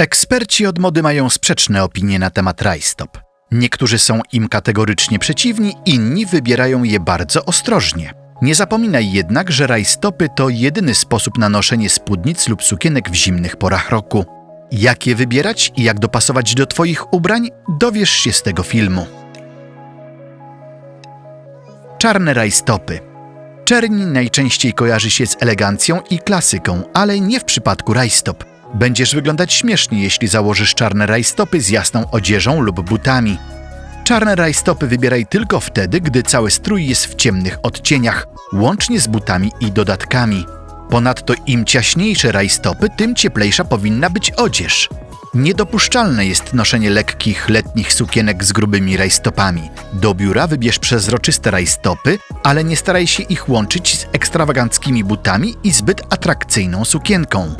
Eksperci od mody mają sprzeczne opinie na temat rajstop. Niektórzy są im kategorycznie przeciwni, inni wybierają je bardzo ostrożnie. Nie zapominaj jednak, że rajstopy to jedyny sposób na noszenie spódnic lub sukienek w zimnych porach roku. Jak je wybierać i jak dopasować do Twoich ubrań, dowiesz się z tego filmu. Czarne rajstopy. Czerni najczęściej kojarzy się z elegancją i klasyką, ale nie w przypadku rajstop. Będziesz wyglądać śmiesznie, jeśli założysz czarne rajstopy z jasną odzieżą lub butami. Czarne rajstopy wybieraj tylko wtedy, gdy cały strój jest w ciemnych odcieniach, łącznie z butami i dodatkami. Ponadto im ciaśniejsze rajstopy, tym cieplejsza powinna być odzież. Niedopuszczalne jest noszenie lekkich letnich sukienek z grubymi rajstopami. Do biura wybierz przezroczyste rajstopy, ale nie staraj się ich łączyć z ekstrawaganckimi butami i zbyt atrakcyjną sukienką.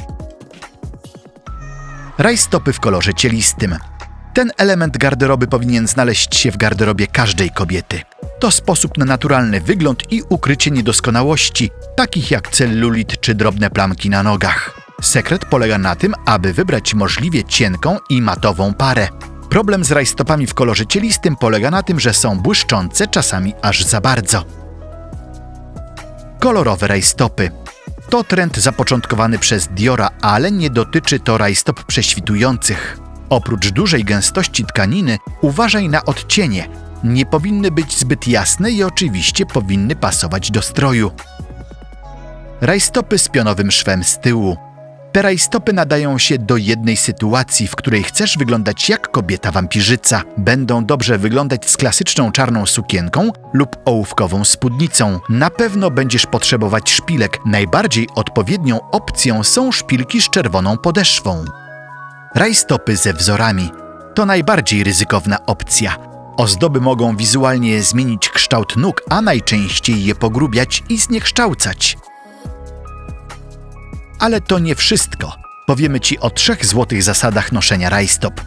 Rajstopy w kolorze cielistym. Ten element garderoby powinien znaleźć się w garderobie każdej kobiety. To sposób na naturalny wygląd i ukrycie niedoskonałości, takich jak cellulit czy drobne plamki na nogach. Sekret polega na tym, aby wybrać możliwie cienką i matową parę. Problem z rajstopami w kolorze cielistym polega na tym, że są błyszczące czasami aż za bardzo. Kolorowe rajstopy. To trend zapoczątkowany przez Diora, ale nie dotyczy to rajstop prześwitujących. Oprócz dużej gęstości tkaniny, uważaj na odcienie. Nie powinny być zbyt jasne i oczywiście powinny pasować do stroju. Rajstopy z pionowym szwem z tyłu. Te rajstopy nadają się do jednej sytuacji, w której chcesz wyglądać jak kobieta wampirzyca. Będą dobrze wyglądać z klasyczną czarną sukienką lub ołówkową spódnicą. Na pewno będziesz potrzebować szpilek. Najbardziej odpowiednią opcją są szpilki z czerwoną podeszwą. Rajstopy ze wzorami to najbardziej ryzykowna opcja. Ozdoby mogą wizualnie zmienić kształt nóg, a najczęściej je pogrubiać i zniekształcać. Ale to nie wszystko. Powiemy Ci o trzech złotych zasadach noszenia rajstop.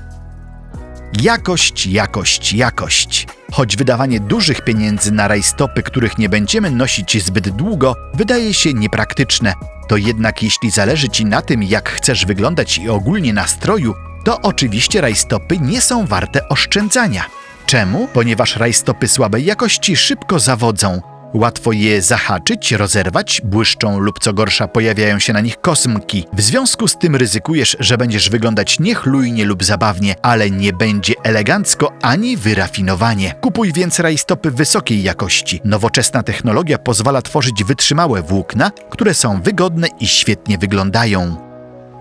Jakość, jakość, jakość. Choć wydawanie dużych pieniędzy na rajstopy, których nie będziemy nosić zbyt długo, wydaje się niepraktyczne, to jednak jeśli zależy Ci na tym, jak chcesz wyglądać i ogólnie nastroju, to oczywiście rajstopy nie są warte oszczędzania. Czemu? Ponieważ rajstopy słabej jakości szybko zawodzą. Łatwo je zahaczyć, rozerwać, błyszczą lub co gorsza pojawiają się na nich kosmki. W związku z tym ryzykujesz, że będziesz wyglądać niechlujnie lub zabawnie, ale nie będzie elegancko ani wyrafinowanie. Kupuj więc rajstopy wysokiej jakości. Nowoczesna technologia pozwala tworzyć wytrzymałe włókna, które są wygodne i świetnie wyglądają.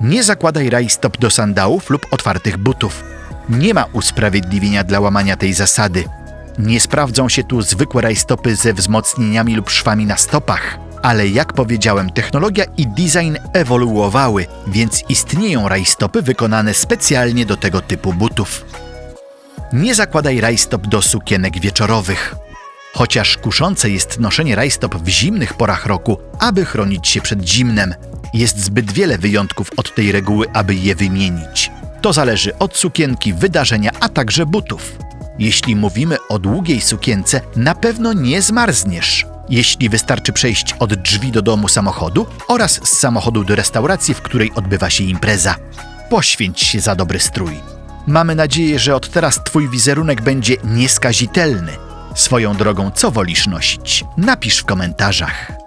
Nie zakładaj rajstop do sandałów lub otwartych butów. Nie ma usprawiedliwienia dla łamania tej zasady. Nie sprawdzą się tu zwykłe rajstopy ze wzmocnieniami lub szwami na stopach. Ale jak powiedziałem, technologia i design ewoluowały, więc istnieją rajstopy wykonane specjalnie do tego typu butów. Nie zakładaj rajstop do sukienek wieczorowych. Chociaż kuszące jest noszenie rajstop w zimnych porach roku, aby chronić się przed zimnem, jest zbyt wiele wyjątków od tej reguły, aby je wymienić. To zależy od sukienki, wydarzenia, a także butów. Jeśli mówimy o długiej sukience, na pewno nie zmarzniesz. Jeśli wystarczy przejść od drzwi do domu samochodu oraz z samochodu do restauracji, w której odbywa się impreza. Poświęć się za dobry strój. Mamy nadzieję, że od teraz Twój wizerunek będzie nieskazitelny. Swoją drogą, co wolisz nosić? Napisz w komentarzach.